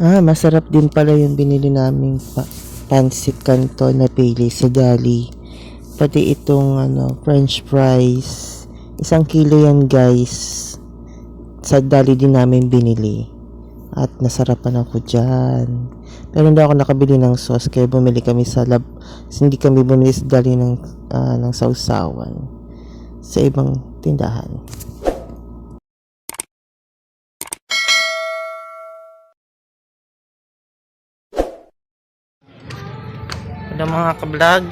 Ah, masarap din pala yung binili naming pa pancit canton na pili sa Dali. Pati itong ano, french fries. Isang kilo yan guys. Sa Dali din namin binili. At nasarapan ako dyan. Pero hindi ako nakabili ng sauce kaya bumili kami sa lab. Hindi kami bumili sa Dali ng, ah, ng sausawan. Sa ibang tindahan. Hello mga ka-vlog.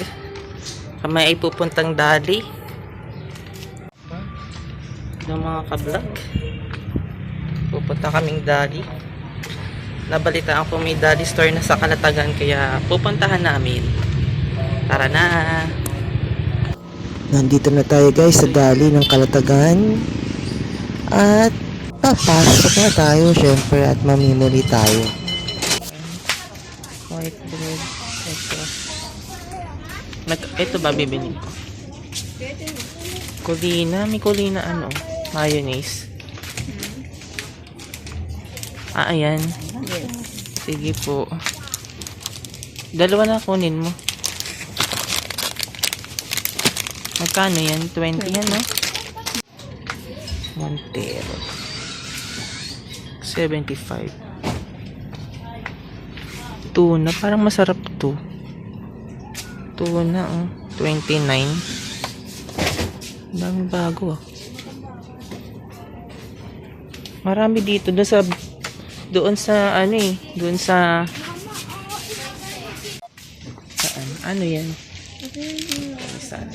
Kami ay pupuntang Dali. Hello mga ka-vlog. Pupunta kaming Dali. Nabalitaan ko may Dali store na sa Kalatagan kaya pupuntahan namin. Tara na! Nandito na tayo guys sa Dali ng Kalatagan. At papasok na tayo syempre at mamimili tayo. White bread. Ito. Nag, ito ba bibili ko? Kulina. May kulina ano? Mayonnaise. Ah, ayan. Sige po. Dalawa na kunin mo. Magkano yan? 20 yan, no? Montero. 75. Tuna. Parang masarap to. Tuna, oh. 29. Ang daming bago, ah. Marami dito. Doon sa, doon sa, ano eh, doon sa, saan? Ano yan? Saan?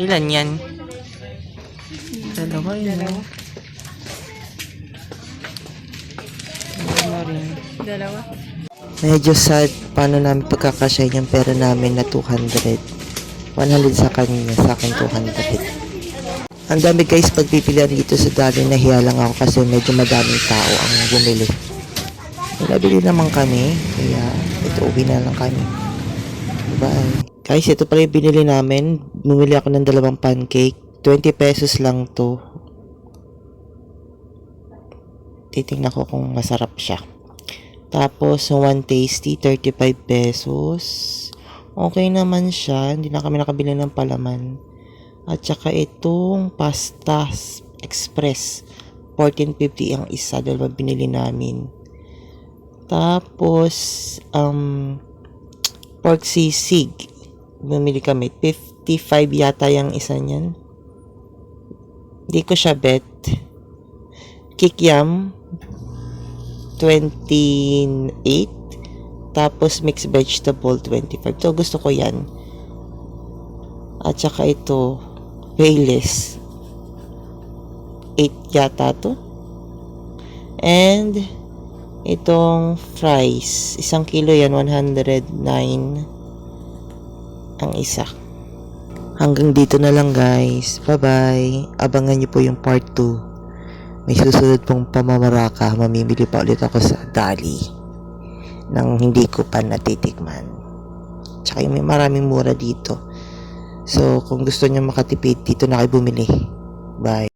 Ilan yan? Dalawa yun, oh. Dalawa Dalawa. Medyo sad paano namin pagkakasya yung pera namin na 200. 100 sa kanya, sa akin 200. Ang dami guys pagpipilian dito sa dali nahiya lang ako kasi medyo madaming tao ang bumili. Nabili naman kami, kaya ito uwi na lang kami. Bye. Guys, ito pala yung binili namin. Bumili ako ng dalawang pancake. 20 pesos lang to. Titingnan ko kung masarap siya. Tapos, one tasty, 35 pesos. Okay naman siya. Hindi na kami nakabili ng palaman. At saka itong pasta express. 14.50 ang isa. Dalawa binili namin. Tapos, um, pork sisig. Bumili kami. 55 yata yung isa niyan. Hindi ko siya bet. Kikiam. 28. Tapos mixed vegetable 25. So gusto ko yan. At saka ito. Payless. 8 yata to. And itong fries. Isang kilo yan. 109 ang isa. Hanggang dito na lang guys. Bye-bye. Abangan nyo po yung part 2. May susunod pong pamamaraka. Mamimili pa ulit ako sa Dali. Nang hindi ko pa natitikman. Tsaka may maraming mura dito. So, kung gusto nyo makatipid, dito na kayo bumili. Bye.